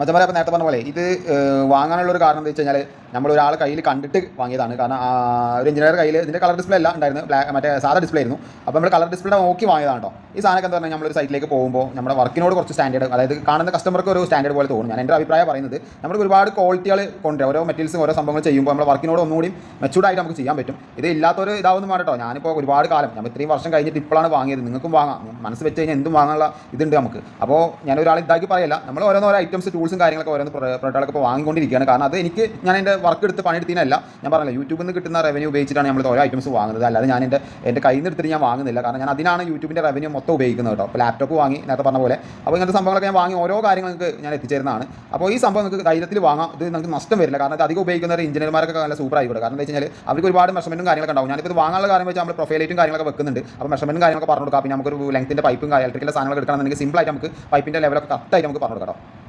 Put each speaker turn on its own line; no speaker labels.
മച്ചന്മാരെ അപ്പോൾ നേരത്തെ പറഞ്ഞ പോലെ ഇത് വാങ്ങാനുള്ള ഒരു കാരണം എന്താ വെച്ച് കഴിഞ്ഞാൽ നമ്മൾ ഒരാൾ കയ്യിൽ കണ്ടിട്ട് വാങ്ങിയതാണ്. കാരണം ഒരു എഞ്ചിനീയർ കയ്യിൽ ഇതിന്റെ കളർ ഡിസ്പ്ലേ അല്ല ഉണ്ടായിരുന്നു ബ്ലാക്ക് മറ്റേ സാധാ ഡിസ്പ്ലേ ആയിരുന്നു. അപ്പോൾ നമ്മൾ കളർ ഡിസ്പ്ലേ നോക്കി വാങ്ങിയതാണ് കേട്ടോ. ഈ സാധനമൊക്കെ എന്ന് പറഞ്ഞാൽ നമ്മളൊരു സൈറ്റിലേക്ക് പോകുമ്പോൾ നമ്മുടെ വർക്കിനോട് കുറച്ച് സ്റ്റാൻഡേർഡ് അതായത് കാണുന്ന കസ്റ്റമർക്ക് ഒരു സ്റ്റാൻഡേർഡ് പോലെ തോന്നും. ഞാൻ എന്റെ അഭിപ്രായം പറയുന്നത് നമ്മൾ ഒരുപാട് ക്വാളിറ്റികൾ കൊണ്ടുവരും. ഓരോ മെറ്റീരിയൽസും ഓരോ സംഭവങ്ങൾ ചെയ്യുമ്പോൾ നമ്മുടെ വർക്കിനോട് ഒന്നുകൂടി മെച്ചൂർഡായിട്ട് നമുക്ക് ചെയ്യാൻ പറ്റും. ഇത് ഇല്ലാത്തൊരു ഇതാവുന്നു കേട്ടോ. ഞാനിപ്പോൾ ഒരുപാട് കാലം നമ്മൾ ഇത്രയും വർഷം കഴിഞ്ഞിട്ട് ഇപ്പോഴാണ് വാങ്ങിയത്. നിങ്ങൾക്കും വാങ്ങാം. മനസ്സ് വെച്ച് കഴിഞ്ഞാൽ എന്തും വാങ്ങാനുള്ള ഇതുണ്ട് നമുക്ക്. അപ്പോൾ ഞാൻ ഒരാൾ ഇതാക്കി പറയല്ല. നമ്മൾ ഓരോന്നോരോ ഐറ്റംസ് ടൂൾസും കാര്യങ്ങളൊക്കെ ഓരോ പ്രൊഡക്റ്റുകളൊക്കെ ഇപ്പോൾ വാങ്ങിക്കൊണ്ടിരിക്കുകയാണ്. കാരണം അത് എനിക്ക് ഞാൻ എന്റെ വർക്ക് എടുത്ത് പണിയെടുത്തതിനല്ല ഞാൻ പറഞ്ഞില്ല യൂട്യൂബിൽ നിന്ന് കിട്ടുന്ന റവന്യൂ ഉപയോഗിച്ചിട്ടാണ് നമ്മൾ ഓരോ ഐറ്റംസ് വാങ്ങുന്നത്. അല്ലാതെ ഞാൻ എന്റെ എന്റെ കയ്യിൽ നിന്ന് എടുത്തിട്ട് ഞാൻ വാങ്ങുന്നില്ല. കാരണം ഞാൻ അതിനാണ് യൂട്യൂബിന്റെ റവന്യൂ മൊത്തം ഉപയോഗിക്കുന്നത് കേട്ടോ. അപ്പോൾ ലാപ്ടോപ്പ് വാങ്ങി നേരത്തെ പറഞ്ഞ പോലെ. അപ്പോൾ ഇങ്ങനത്തെ സംഭവങ്ങളൊക്കെ ഞാൻ വാങ്ങി ഓരോ കാര്യങ്ങൾക്ക് ഞാൻ എത്തിച്ചേരുന്നതാണ്. അപ്പോൾ ഈ സംഭവം നിങ്ങൾക്ക് ധൈര്യത്തിൽ വാങ്ങാം. ഇത് നിങ്ങൾക്ക് നഷ്ടം വരില്ല. കാരണം ഇത് അധികം ഉപയോഗിക്കുന്ന ഒരു എഞ്ചിനീയർമാർക്കൊക്കെ നല്ല സൂപ്പർ ആയിക്കോട്ടെ. കാരണം എന്താ വെച്ച് കഴിഞ്ഞാൽ അവർക്ക് ഒരുപാട് മെഷർമെന്റും കാര്യങ്ങളൊക്കെ ഉണ്ടാവും. ഞാനിപ്പോൾ ഇത് വാങ്ങാനുള്ള കാര്യം വെച്ചാൽ നമ്മൾ പ്രൊഫൈലേറ്റും കാര്യങ്ങളൊക്കെ വെക്കുന്നുണ്ട്. അപ്പോൾ മെഷർമെന്റും കാര്യങ്ങളൊക്കെ പറഞ്ഞു കൊടുക്കാം. പിന്നെ നമുക്കൊരു ലെങ്ത്തിന്റെ പൈപ്പും ഇലക്ട്രിക്കൽ സാധനങ്ങൾ എടുക്കണമെന്നുണ്ടെങ്കിൽ സിമ്പിളായിട്ട് നമുക്ക് പൈപ്പിന്റെ ലെവലൊക്കെ കറക്റ്റായിട്ട് നമുക്ക് പറഞ്ഞു കൊടുക്കാം